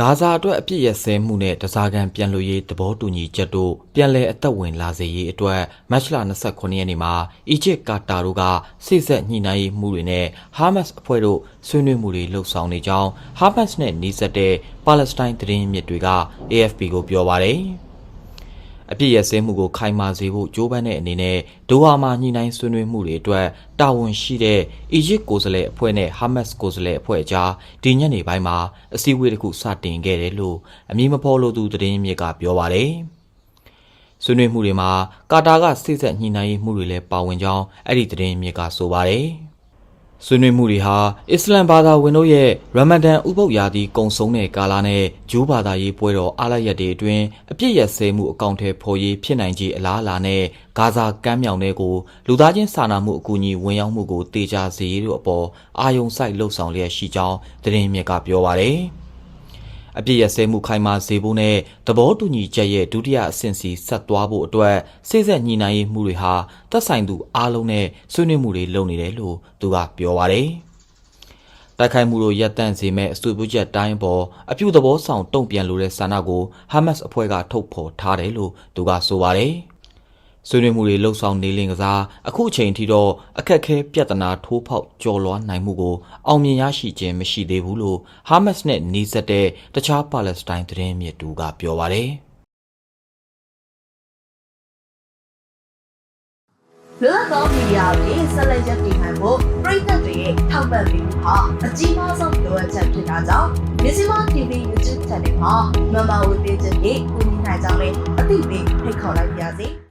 ဂါဇာအတွက်အပြစ်ရစဲမှုနဲ့တစားကန်ပြန်လို့ရေးသဘောတူညီချက်တို့ပြန်လည်အသက်ဝင်လာစေရေးအတွက်မတ်လ29ရက်နေ့မှာအီဂျစ်ကာတာတို့ကစိတ်ဆက်ညှိနှိုင်းရေးမှုတွေနဲ့ဟာမတ်စ်အဖွဲ့တို့ဆွေးနွေးမှုတွေလှုပ်ဆောင်နေကြောင်းဟာမတ်စ်နဲ့နှီးစပ်တဲ့ပါလက်စတိုင်းသတင်းမြစ်တွေက AFP ကိုပြောပါတယ်။ အပြစ်ရစဲမှုကိုခိုင်မာစေဖို့ကြိုးပမ်းတဲ့အနေနဲ့ဒိုဟာမှာညှိနှိုင်းဆွေးနွေးမှုတွေအတွက်တာဝန်ရှိတဲ့အီဂျစ်ကိုယ်စားလှယ်အဖွဲ့နဲ့ဟာမတ်စ်ကိုယ်စားလှယ်အဖွဲ့အကြားဒီညနေပိုင်းမှာအစည်းအဝေးတစ်ခုစတင်ခဲ့တယ်လို့အမည်မဖော်လို့သူသတင်းမြစ်ကပြောပါတယ်။ဆွေးနွေးမှုတွေမှာကာတာကစိတ်ဆက်ညှိနှိုင်းရေးမှုတွေလည်းပါဝင်ကြောင်းအဲ့ဒီသတင်းမြစ်ကဆိုပါတယ်။ ဆွေးနွေးမှုတွေဟာအစ္စလမ်ဘာသာဝင်တို့ရဲ့ရမဒန်ဥပုပ်ရာသီကုံဆုံးတဲ့ကာလနဲ့ဂျူးဘာသာရေးပွဲတော်အားလပ်ရက်တွေအတွင်းအပြစ်ရစဲမှုအကောင့်ထဲပေါ်ရေးဖြစ်နိုင်ခြေအလားအလာနဲ့ဂါဇာကမ်းမြောင်တွေကိုလူသားချင်းစာနာမှုအကူအညီဝင်ရောက်မှုကိုတေချာစေရေးတို့အပေါ်အာယုံစိုက်လှုပ်ဆောင်လျက်ရှိကြောင်းသတင်းမြစ်ကပြောပါတယ်။ အပြစ်ရစဲမှုခိုင်မာစေဖို့နဲ့သဘောတူညီချက်ရဲ့ဒုတိယအဆင့်စီဆက်သွားဖို့အတွက်စိတ်ဆက်ညှိနှိုင်းရေးမှုတွေဟာသက်ဆိုင်သူအားလုံးနဲ့ဆွေးနွေးမှုတွေလုပ်နေတယ်လို့သူကပြောပါတယ်။တိုက်ခိုက်မှုတို့ရပ်တန့်စေမဲ့အဆိုပြုချက်တိုင်းပေါ်အပြုသဘောဆောင်တုံ့ပြန်လိုတဲ့ဆန္ဒကိုဟာမတ်စ်အဖွဲ့ကထုတ်ဖော်ထားတယ်လို့သူကဆိုပါတယ်။ ဆွေးနွေးမှုတွေလှုပ်ဆောင်နေလင်ကစားအခုအချိန်ထိတော့အခက်အခဲပြဿနာထိုးဖောက်ကျော်လွှားနိုင်မှုကိုအောင်မြင်ရရှိခြင်းမရှိသေးဘူးလို့ဟာမတ်စ်နဲ့နှီးစပ်တဲ့တခြားပါလက်စတိုင်းသတင်းမြစ်တူကပြောပါတယ်။လွတ်လပ်သောမီဒီယာတွေဆက်လက်ရပ်တည်နိုင်ဖို့ပြည်သက်တွေရဲ့ထောက်ပံ့ပေးမှုဟာအကြီးမားဆုံးလိုအပ်ချက်ဖြစ်တာကြောင့်မြစီမ TV YouTube Channel မှာမမဝေပေးချက်တွေကူညီနိုင်ကြောင်းလည်းအသိပေးဖိတ်ခေါ်လိုက်ပါရစေ။